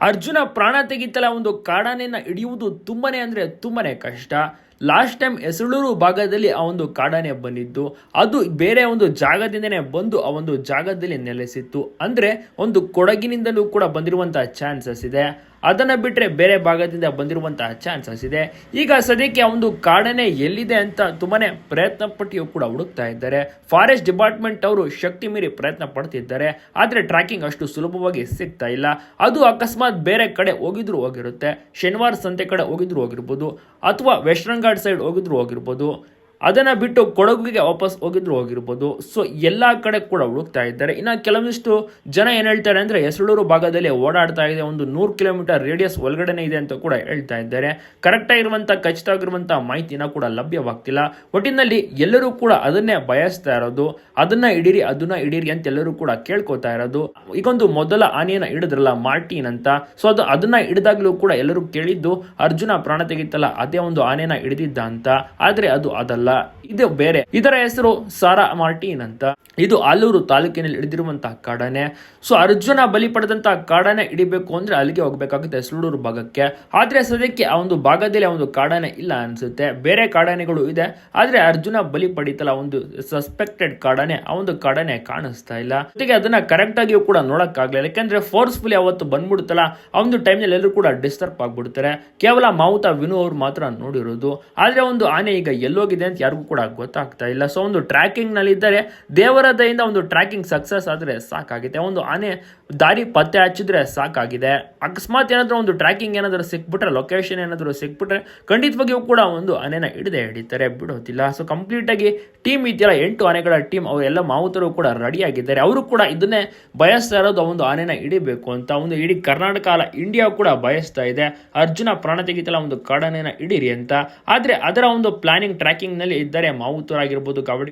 ಅರ್ಜುನ ಪ್ರಾಣ ತೆಗಿತಲ ಒಂದು ಕಾಡಾನೆಯನ್ನು ಹಿಡಿಯುವುದು ತುಂಬನೇ ಅಂದರೆ ತುಂಬನೇ ಕಷ್ಟ. ಲಾಸ್ಟ್ ಟೈಮ್ ಹೆಸಳೂರು ಭಾಗದಲ್ಲಿ ಆ ಒಂದು ಕಾಡಾನೆ ಬಂದಿದ್ದು ಅದು ಬೇರೆ ಒಂದು ಜಾಗದಿಂದನೇ ಬಂದು ಆ ಒಂದು ಜಾಗದಲ್ಲಿ ನೆಲೆಸಿತ್ತು. ಅಂದ್ರೆ ಒಂದು ಕೊಡಗಿನಿಂದಲೂ ಕೂಡ ಬಂದಿರುವಂತಹ ಚಾನ್ಸಸ್ ಇದೆ. ಅದನ್ನ ಬಿಟ್ರೆ ಬೇರೆ ಭಾಗದಿಂದ ಬಂದಿರುವಂತಹ ಚಾನ್ಸಸ್ ಇದೆ. ಈಗ ಸದ್ಯಕ್ಕೆ ಆ ಒಂದು ಕಾಡನೆ ಎಲ್ಲಿದೆ ಅಂತ ತುಂಬಾನೇ ಪ್ರಯತ್ನ ಪಟ್ಟಿಯೂ ಕೂಡ ಹುಡುಕ್ತಾ ಇದ್ದಾರೆ. ಫಾರೆಸ್ಟ್ ಡಿಪಾರ್ಟ್ಮೆಂಟ್ ಅವರು ಶಕ್ತಿ ಮೀರಿ ಪ್ರಯತ್ನ ಪಡ್ತಿದ್ದಾರೆ. ಆದ್ರೆ ಟ್ರ್ಯಾಕಿಂಗ್ ಅಷ್ಟು ಸುಲಭವಾಗಿ ಸಿಗ್ತಾ ಇಲ್ಲ. ಅದು ಅಕಸ್ಮಾತ್ ಬೇರೆ ಕಡೆ ಹೋಗಿದ್ರು ಹೋಗಿರುತ್ತೆ. ಶನಿವಾರ ಸಂತೆ ಕಡೆ ಹೋಗಿದ್ರು ಹೋಗಿರ್ಬೋದು. ಅಥವಾ ವೆಸ್ಟರ್ನ್ ಘಾಟ್ ಸೈಡ್ ಹೋಗಿದ್ರು ಹೋಗಿರ್ಬೋದು. ಅದನ್ನ ಬಿಟ್ಟು ಕೊಡಗಿಗೆ ವಾಪಸ್ ಹೋಗಿದ್ರು ಹೋಗಿರ್ಬೋದು. ಸೊ ಎಲ್ಲ ಕಡೆ ಕೂಡ ಹುಡುಕ್ತಾ ಇದ್ದಾರೆ. ಇನ್ನು ಕೆಲವೊಂದಿಷ್ಟು ಜನ ಏನು ಹೇಳ್ತಾರೆ ಅಂದರೆ ಹೆಸಳೂರು ಭಾಗದಲ್ಲಿ ಓಡಾಡ್ತಾ ಇದೆ. ಒಂದು ನೂರು ಕಿಲೋಮೀಟರ್ ರೇಡಿಯಸ್ ಒಳಗಡೆ ಇದೆ ಅಂತ ಕೂಡ ಹೇಳ್ತಾ ಇದ್ದಾರೆ. ಕರೆಕ್ಟಾಗಿರುವಂಥ ಖಚಿತವಾಗಿರುವಂಥ ಮಾಹಿತಿನ ಕೂಡ ಲಭ್ಯವಾಗ್ತಿಲ್ಲ. ಒಟ್ಟಿನಲ್ಲಿ ಎಲ್ಲರೂ ಕೂಡ ಅದನ್ನೇ ಬಯಸ್ತಾ ಇರೋದು. ಅದನ್ನ ಇಡೀರಿ ಅದನ್ನ ಇಡೀರಿ ಅಂತ ಎಲ್ಲರೂ ಕೂಡ ಕೇಳ್ಕೊತಾ ಇರೋದು. ಈಗೊಂದು ಮೊದಲ ಆನೆಯನ್ನು ಹಿಡಿದ್ರಲ್ಲ ಮಾರ್ಟಿನ್ ಅಂತ. ಸೊ ಅದು ಅದನ್ನ ಹಿಡಿದಾಗ್ಲೂ ಕೂಡ ಎಲ್ಲರೂ ಕೇಳಿದ್ದು, ಅರ್ಜುನ ಪ್ರಾಣ ತೆಗಿತಲ್ಲ, ಅದೇ ಒಂದು ಆನೆನ ಹಿಡಿದಿದ್ದ ಅಂತ. ಆದರೆ ಅದು ಅದಲ್ಲ. ಇದು ಬೇರೆ. ಇದರ ಹೆಸರು ಸಾರಾ ಮಾರ್ಟಿನ್ ಅಂತ. ಇದು ಆಲೂರು ತಾಲೂಕಿನಲ್ಲಿ ಹಿಡಿದಿರುವಂತಹ ಕಾಡಾನೆ. ಸೊ ಅರ್ಜುನ ಬಲಿ ಪಡೆದಂತಹ ಕಾಡಾನೆ ಹಿಡಿಬೇಕು ಅಂದ್ರೆ ಅಲ್ಲಿಗೆ ಹೋಗ್ಬೇಕಾಗುತ್ತೆ ಸುಳೂರು ಭಾಗಕ್ಕೆ. ಆದ್ರೆ ಸದ್ಯಕ್ಕೆ ಆ ಒಂದು ಭಾಗದಲ್ಲಿ ಆ ಒಂದು ಕಾಡಾನೆ ಇಲ್ಲ ಅನ್ಸುತ್ತೆ. ಬೇರೆ ಕಾಡಾನೆಗಳು ಇದೆ. ಆದ್ರೆ ಅರ್ಜುನ ಬಲಿ ಪಡಿತಲ್ಲ ಒಂದು ಸಸ್ಪೆಕ್ಟೆಡ್ ಕಾಡಾನೆ. ಆ ಒಂದು ಕಾಡಾನೆ ಕಾಣಿಸ್ತಾ ಇಲ್ಲ. ಜೊತೆಗೆ ಅದನ್ನ ಕರೆಕ್ಟ್ ಆಗಿಯೂ ಕೂಡ ನೋಡಕ್ಕಾಗಲಿಲ್ಲ. ಯಾಕಂದ್ರೆ ಫೋರ್ಸ್ಫುಲಿ ಅವತ್ತು ಬಂದ್ಬಿಡುತ್ತಲ್ಲ ಆ ಒಂದು ಟೈಮ್ನಲ್ಲಿ ಎಲ್ಲರೂ ಕೂಡ ಡಿಸ್ಟರ್ಬ್ ಆಗ್ಬಿಡ್ತಾರೆ. ಕೇವಲ ಮಾವುತ ವಿನು ಅವ್ರು ಮಾತ್ರ ನೋಡಿರೋದು. ಆದ್ರೆ ಒಂದು ಆನೆ ಈಗ ಎಲ್ಲೋಗಿದೆ ಅಂತ ಯಾರಿಗೂ ಕೂಡ ಗೊತ್ತಾಗ್ತಾ ಇಲ್ಲ. ಸೊ ಒಂದು ಟ್ರ್ಯಾಕಿಂಗ್ನಲ್ಲಿ ಇದ್ದರೆ ದೇವರ ದಯಿಂದ ಒಂದು ಟ್ರ್ಯಾಕಿಂಗ್ ಸಕ್ಸಸ್ ಆದ್ರೆ ಸಾಕಾಗಿದೆ. ಒಂದು ಆನೆ ದಾರಿ ಪತ್ತೆ ಹಚ್ಚಿದ್ರೆ ಸಾಕಾಗಿದೆ. ಅಕಸ್ಮಾತ್ ಏನಾದ್ರೂ ಒಂದು ಟ್ರ್ಯಾಕಿಂಗ್ ಏನಾದರೂ ಸಿಕ್ಬಿಟ್ರೆ ಲೊಕೇಶನ್ ಏನಾದರೂ ಸಿಕ್ಬಿಟ್ರೆ ಖಂಡಿತವಾಗಿಯೂ ಕೂಡ ಒಂದು ಆನೆನ ಹಿಡಿದೇ ಹಿಡಿತಾರೆ. ಬಿಡೋದಿಲ್ಲ. ಸೊ ಕಂಪ್ಲೀಟ್ ಆಗಿ ಟೀಮ್ ಇದೆಯಲ್ಲ, ಎಂಟು ಆನೆಗಳ ಟೀಮ್ ಅವರೆಲ್ಲ ಮಾವುತರು ಕೂಡ ರೆಡಿ ಆಗಿದ್ದಾರೆ. ಅವರು ಕೂಡ ಇದನ್ನೇ ಬಯಸ್ತಾ ಇರೋದು, ಒಂದು ಆನೆನ ಹಿಡಿಬೇಕು ಅಂತ. ಒಂದು ಇಡೀ ಕರ್ನಾಟಕ ಅಲ್ಲ ಇಂಡಿಯಾ ಕೂಡ ಬಯಸ್ತಾ ಇದೆ. ಅರ್ಜುನ ಪ್ರಾಣ ತೆಗಿತಲ್ಲ, ಒಂದು ಕಾಡಾನೆನ ಹಿಡೀರಿ ಅಂತ. ಆದ್ರೆ ಅದರ ಒಂದು ಪ್ಲಾನಿಂಗ್ ಟ್ರ್ಯಾಕಿಂಗ್ ನಲ್ಲಿ ಇದ್ದರೆ ಮಾವುತರಾಗಿರ್ಬೋದು ಕಬಡ್ಡಿ